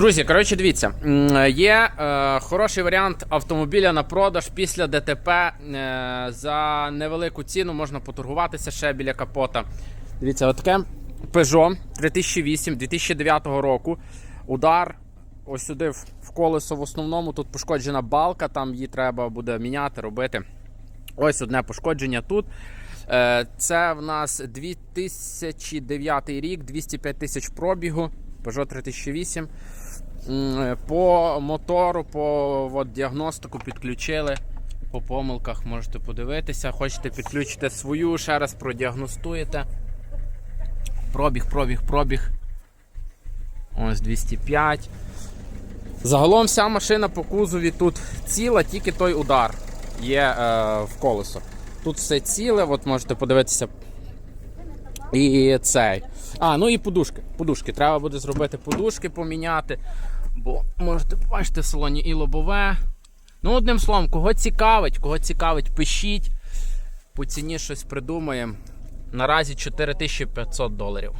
Друзі, коротше, дивіться, є е, хороший варіант автомобіля на продаж після ДТП. Е, за невелику ціну можна поторгуватися ще біля капота. Дивіться, отаке Peugeot 3008 2009 року. Удар ось сюди в колесо в основному. Тут пошкоджена балка, там її треба буде міняти, робити. Ось одне пошкодження тут. Е, Це в нас 2009 рік, 205 тисяч пробігу, Peugeot 3008. По мотору, по от, діагностику підключили. По помилках можете подивитися. Хочете підключити свою, ще раз продіагностуєте. Пробіг, пробіг, пробіг. Ось 205. Загалом вся машина по кузові тут ціла, тільки той удар є е, в колесо. Тут все ціле, от можете подивитися. І цей. А, ну і подушки. Подушки. Треба буде зробити подушки, поміняти. Бо можете побачити в салоні і лобове. Ну, одним словом, кого цікавить, кого цікавить, пишіть. По ціні щось придумаємо. Наразі 4500 доларів.